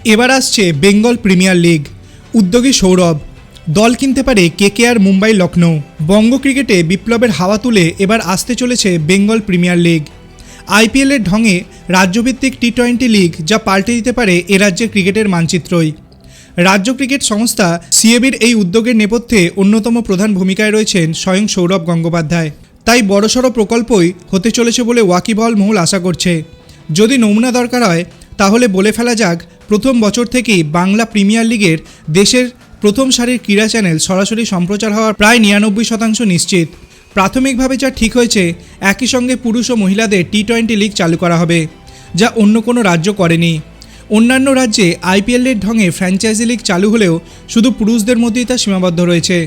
এবার আসছে Bengal premier league. উদ্যোগী সৌরভ, দল কিনতে পারে কেকেআর মুম্বাই লখনৌ বঙ্গ ক্রিকেটে বিপ্লবের হাওয়া তুলে এবার আসতে চলেছে বেঙ্গল প্রিমিয়ার লিগ। আইপিএলের ঢঙে রাজ্যভিত্তিক টি টোয়েন্টি লিগ যা পাল্টে দিতে পারে এ রাজ্যের ক্রিকেটের মানচিত্রই। রাজ্য ক্রিকেট সংস্থা সিএবির এই উদ্যোগের নেপথ্যে অন্যতম প্রধান ভূমিকায় রয়েছেন স্বয়ং সৌরভ গঙ্গোপাধ্যায়। তাই বড়সড় প্রকল্পই হতে চলেছে বলে ওয়াকিবহল মহল আশা করছে। যদি নমুনা দরকার হয়, তাহলে বলে ফেলা যাক প্রথম বছর থেকেই বাংলা প্রিমিয়ার লিগের দেশের প্রথম সারির ক্রীড়া চ্যানেল সরাসরি সম্প্রচার হওয়ার প্রায় নিরানব্বই শতাংশ নিশ্চিত। প্রাথমিকভাবে যা ঠিক হয়েছে, একই সঙ্গে পুরুষ ও মহিলাদের টি টোয়েন্টি লিগ চালু করা হবে, যা অন্য কোনো রাজ্য করেনি। অন্যান্য রাজ্যে আইপিএলের ঢঙে ফ্র্যাঞ্চাইজি লিগ চালু হলেও শুধু পুরুষদের মধ্যেই তা সীমাবদ্ধ রয়েছে।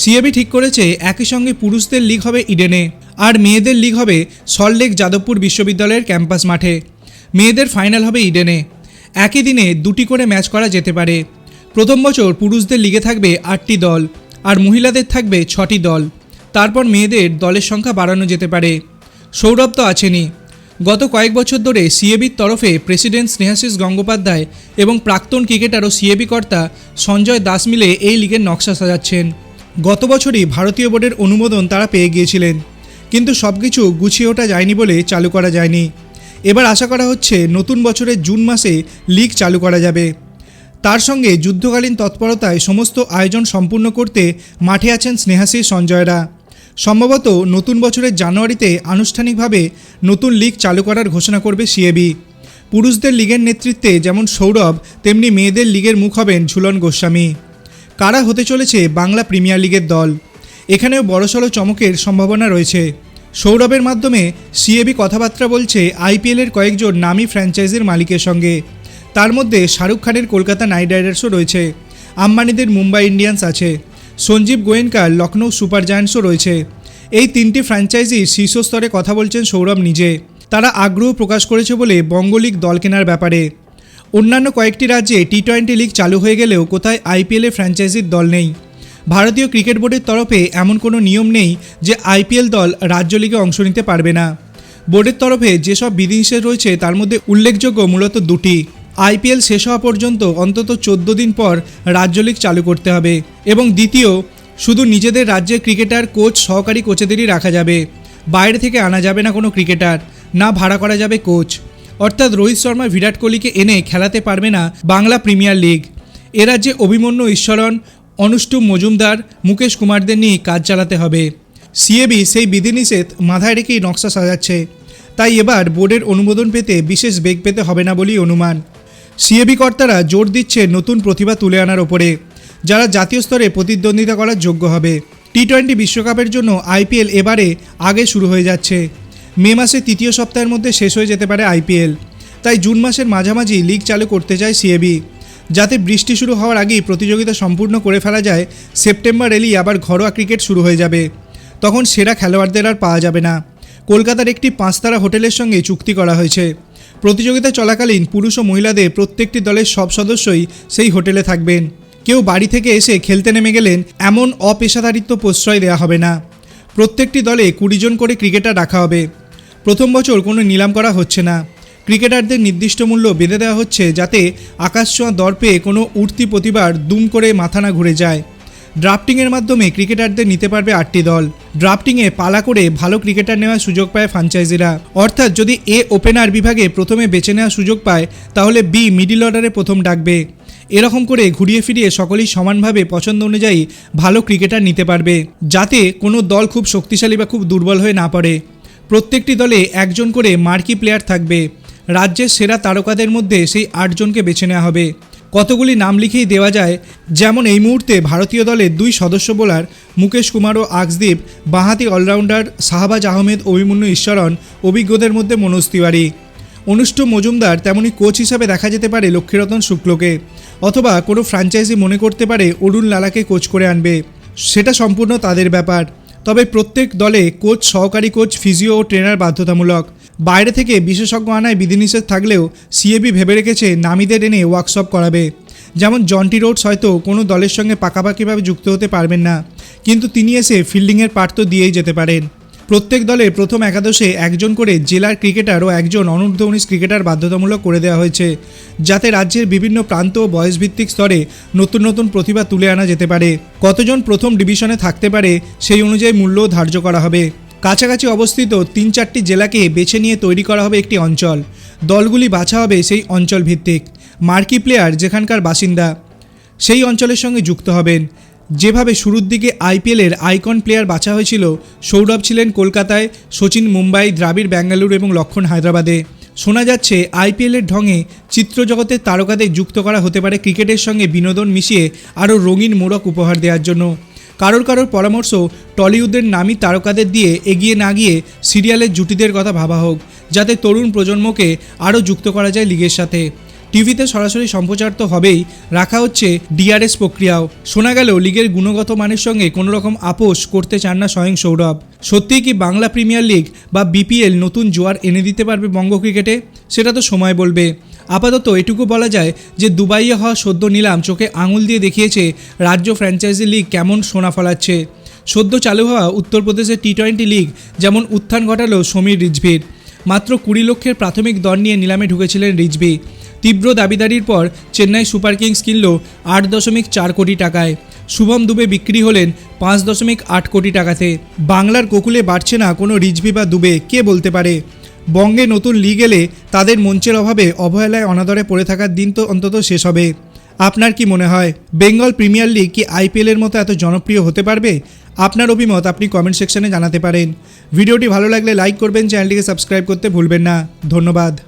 সিএবি ঠিক করেছে, একই সঙ্গে পুরুষদের লিগ হবে ইডেনে, আর মেয়েদের লিগ হবে সল্টলেক যাদবপুর বিশ্ববিদ্যালয়ের ক্যাম্পাস মাঠে। মেয়েদের ফাইনাল হবে ইডেনে। একই দিনে দুটি করে ম্যাচ করা যেতে পারে। প্রথম বছর পুরুষদের লিগে থাকবে আটটি দল আর মহিলাদের থাকবে ছটি দল। তারপর মেয়েদের দলের সংখ্যা বাড়ানো যেতে পারে। সৌরভ তো আছেনই। গত কয়েক বছর ধরে সিএবির তরফে প্রেসিডেন্ট স্নেহাশিস গঙ্গোপাধ্যায় এবং প্রাক্তন ক্রিকেটার ও সিএবি কর্তা সঞ্জয় দাস মিলে এই লিগের নকশা সাজাচ্ছেন। গত বছরই ভারতীয় বোর্ডের অনুমোদন তারা পেয়ে গিয়েছিলেন। কিন্তু সব কিছু গুছিয়ে ওঠা যায়নি বলে চালু করা যায়নি। এবার আশা করা হচ্ছে নতুন বছরের জুন মাসে লিগ চালু করা যাবে। তার সঙ্গে যুদ্ধকালীন তৎপরতায় সমস্ত আয়োজন সম্পূর্ণ করতে মাঠে আছেন স্নেহাশী সঞ্জয়রা। সম্ভবত নতুন বছরের জানুয়ারিতে আনুষ্ঠানিকভাবে নতুন লিগ চালু করার ঘোষণা করবে সিএবি। পুরুষদের লিগের নেতৃত্বে যেমন সৌরভ, তেমনি মেয়েদের লিগের মুখ হবেন ঝুলন গোস্বামী। কারা হতে চলেছে বাংলা প্রিমিয়ার লিগের দল? এখানেও বড়সড় চমকের সম্ভাবনা রয়েছে। সৌরভের মাধ্যমে সিএবি কথাবার্তা বলছে আইপিএলের কয়েকজন নামী ফ্র্যাঞ্চাইজির মালিকের সঙ্গে। তার মধ্যে শাহরুখ খানের কলকাতা নাইট রাইডার্সও রয়েছে। আম্বানিদের মুম্বাই ইন্ডিয়ান্স আছে। সঞ্জীব গোয়েঙ্কার লখনৌ সুপার জায়ান্টসও রয়েছে। এই তিনটি ফ্র্যাঞ্চাইজি শীর্ষস্তরে কথা বলছেন সৌরভ নিজে। তারা আগ্রহ প্রকাশ করেছে বলে বঙ্গলীগ দল কেনার ব্যাপারে। অন্যান্য কয়েকটি রাজ্যে টি টোয়েন্টি লিগ চালু হয়ে গেলেও কোথায় আইপিএলে ফ্র্যাঞ্চাইজির দল নেই। ভারতীয় ক্রিকেট বোর্ডের তরফে এমন কোনো নিয়ম নেই যে আইপিএল দল রাজ্য লিগে অংশ নিতে পারবে না। বোর্ডের তরফে যেসব বিধিনিষেধ রয়েছে, তার মধ্যে উল্লেখযোগ্য মূলত দুটি। আইপিএল শেষ হওয়া পর্যন্ত অন্তত চোদ্দ দিন পর রাজ্য লিগ চালু করতে হবে এবং দ্বিতীয়, শুধু নিজেদের রাজ্যের ক্রিকেটার, কোচ, সহকারী কোচেদেরই রাখা যাবে। বাইরে থেকে আনা যাবে না কোনো ক্রিকেটার, না ভাড়া করা যাবে কোচ। অর্থাৎ রোহিত শর্মা, বিরাট কোহলিকে এনে খেলাতে পারবে না বাংলা প্রিমিয়ার লিগ। এ রাজ্যে অভিমন্যু ঈশ্বরন অনুষ্টুপ মজুমদার মুকেশ কুমারদের নিয়ে কাজ চালাতে হবে। সিএবি সেই বিধিনিষেধ মাথায় রেখেই নকশা সাজাচ্ছে। তাই এবার বোর্ডের অনুমোদন পেতে বিশেষ বেগ পেতে হবে না বলেই অনুমান। সিএবি কর্তারা জোর দিচ্ছে নতুন প্রতিভা তুলে আনার ওপরে। যারা জাতীয় স্তরে প্রতিদ্বন্দ্বিতা করার যোগ্য হবে। টি টোয়েন্টি বিশ্বকাপের জন্য আইপিএল এবারে আগে শুরু হয়ে যাচ্ছে। মে মাসের তৃতীয় সপ্তাহের মধ্যে শেষ হয়ে যেতে পারে আইপিএল তাই জুন মাসের মাঝামাঝি লিগ চালু করতে চায় সিএবি। যাতে বৃষ্টি শুরু হওয়ার আগেই প্রতিযোগিতা সম্পূর্ণ করে ফেলা যায়, সেপ্টেম্বর এলেই আবার ঘরোয়া ক্রিকেট শুরু হয়ে যাবে। তখন সেরা খেলোয়াড়দের আর পাওয়া যাবে না। কলকাতার একটি পাঁচতারা হোটেলের সঙ্গে চুক্তি করা হয়েছে। প্রতিযোগিতা চলাকালীন পুরুষ ও মহিলাদের প্রত্যেকটি দলের সব সদস্যই সেই হোটেলে থাকবেন। কেউ বাড়ি থেকে এসে খেলতে নেমে গেলেন, এমন অপেশাদারিত্ব প্রশ্রয় দেওয়া হবে না। প্রত্যেকটি দলে কুড়ি জন করে ক্রিকেটার রাখা হবে। প্রথম বছর কোনো নিলাম করা হচ্ছে না। ক্রিকেটারদের নির্দিষ্ট মূল্য বেঁধে দেওয়া হচ্ছে যাতে আকাশছোঁয়া দর পেয়ে কোনো উঠতি প্রতিবার দুম করে মাথা না ঘুরে যায়। ড্রাফটিংয়ের মাধ্যমে ক্রিকেটারদের নিতে পারবে আটটি দল। ড্রাফটিংয়ে পালা করে ভালো ক্রিকেটার নেওয়ার সুযোগ পায় ফ্রাঞ্চাইজিরা। অর্থাৎ যদি এ ওপেনার বিভাগে প্রথমে বেছে নেওয়ার সুযোগ পায়, তাহলে বি মিডিল অর্ডারে প্রথম ডাকবে। এরকম করে ঘুরিয়ে ফিরিয়ে সকলেই সমানভাবে পছন্দ অনুযায়ী ভালো ক্রিকেটার নিতে পারবে, যাতে কোনো দল খুব শক্তিশালী বা খুব দুর্বল হয়ে না পড়ে। প্রত্যেকটি দলে একজন করে মার্কি প্লেয়ার থাকবে। রাজ্যের সেরা তারকাদের মধ্যে সেই আটজনকে বেছে নেওয়া হবে। কতগুলি নাম লিখেই দেওয়া যায়, যেমন এই মুহূর্তে ভারতীয় দলের দুই সদস্য বোলার মুকেশ কুমার ও আকসদীপ, বাঁহাতি অলরাউন্ডার শাহবাজ আহমেদ, অভিমন্যু ঈশ্বরন অভিজ্ঞদের মধ্যে মনোজ তিওয়ারি। অনুষ্ঠ মজুমদার তেমনি কোচ হিসাবে দেখা যেতে পারে লক্ষ্মীরতন শুক্লকে, অথবা কোনো ফ্র্যাঞ্চাইজি মনে করতে পারে অরুণ লালাকে কোচ করে আনবে। সেটা সম্পূর্ণ তাদের ব্যাপার। তবে প্রত্যেক দলে কোচ সহকারী কোচ, ফিজিও ও ট্রেনার বাধ্যতামূলক। বাইরে থেকে বিশেষজ্ঞ আনায় বিধিনিষেধ থাকলেও সিএবি ভেবে রেখেছে নামীদের এনে ওয়ার্কশপ করাবে। যেমন জন্টি রোডস হয়তো কোনো দলের সঙ্গে পাকাপাকিভাবে যুক্ত হতে পারবেন না, কিন্তু তিনি এসে ফিল্ডিংয়ের পার্ট তো দিয়েই যেতে পারেন। প্রত্যেক দলের প্রথম একাদশে একজন করে জেলার ক্রিকেটার ও একজন অনূর্ধ্ব উনিশ ক্রিকেটার বাধ্যতামূলক করে দেওয়া হয়েছে, যাতে রাজ্যের বিভিন্ন প্রান্ত ও বয়সভিত্তিক স্তরে নতুন নতুন প্রতিভা তুলে আনা যেতে পারে। কতজন প্রথম ডিভিশনে থাকতে পারে সেই অনুযায়ী মূল্যও ধার্য করা হবে। কাছাকাছি অবস্থিত তিন চারটি জেলাকে বেছে নিয়ে তৈরি করা হবে একটি অঞ্চল। দলগুলি বাছা হবে সেই অঞ্চল ভিত্তিক মার্কি প্লেয়ার যেখানকার বাসিন্দা। সেই অঞ্চলের সঙ্গে যুক্ত হবেন। যেভাবে শুরুর দিকে আইপিএলের আইকন প্লেয়ার বাছা হয়েছিল, সৌরভ ছিলেন কলকাতায়, সচিন মুম্বাই, দ্রাবিড় ব্যাঙ্গালুরু এবং লক্ষণ হায়দ্রাবাদে। শোনা যাচ্ছে আইপিএলের ঢঙে চিত্রজগতের তারকাদের যুক্ত করা হতে পারে ক্রিকেটের সঙ্গে বিনোদন মিশিয়ে আরও রঙিন মোড়ক উপহার দেওয়ার জন্য। কারোর কারোর পরামর্শ টলিউডের নামী তারকাদের দিয়ে এগিয়ে না গিয়ে সিরিয়ালের জুটিদের কথা ভাবা হোক, যাতে তরুণ প্রজন্মকে আরও যুক্ত করা যায় লিগের সাথে। টিভিতে সরাসরি সম্প্রচার তো হবেই, রাখা হচ্ছে ডিআরএস প্রক্রিয়াও। শোনা গেল, লিগের গুণগত মানের সঙ্গে কোনো রকম আপোষ করতে চান না স্বয়ং সৌরভ। সত্যিই কি বাংলা প্রিমিয়ার লিগ বা বিপিএল নতুন জোয়ার এনে দিতে পারবে বঙ্গ ক্রিকেটে? সেটা তো সময় বলবে। আপাতত এটুকু বলা যায় যে দুবাইয়ে হওয়া সদ্য নিলাম চোখে আঙুল দিয়ে দেখিয়েছে রাজ্য ফ্র্যাঞ্চাইজি লিগ কেমন সোনা ফলাচ্ছে। সদ্য চালু হওয়া উত্তরপ্রদেশের টি টোয়েন্টি লিগ যেমন উত্থান ঘটালো সমীর রিজভির। মাত্র কুড়ি লক্ষের প্রাথমিক দর নিয়ে নিলামে ঢুকেছিলেন রিজভি। তীব্র দাবিদারির পর চেন্নাই সুপার কিংস কিনল আট দশমিক চার কোটি টাকায়। শুভম দুবে বিক্রি হলেন পাঁচ দশমিক আট কোটি টাকাতে। বাংলার কোকুলে বাড়ছে না কোনো রিজভি বা দুবে, কে বলতে পারে? বঙ্গে নতুন লিগ এলে তাদের মঞ্চের অভাবে অবহেলায় অনাদরে পড়ে থাকার দিন তো অন্তত শেষ হবে। আপনার কি মনে হয়, বেঙ্গল প্রিমিয়ার লিগ কি আইপিএলের মতো এত জনপ্রিয় হতে পারবে? আপনার অভিমত আপনি কমেন্ট সেকশনে জানাতে পারেন। ভিডিওটি ভালো লাগলে লাইক করবেন, চ্যানেলটিকে সাবস্ক্রাইব করতে ভুলবেন না। ধন্যবাদ।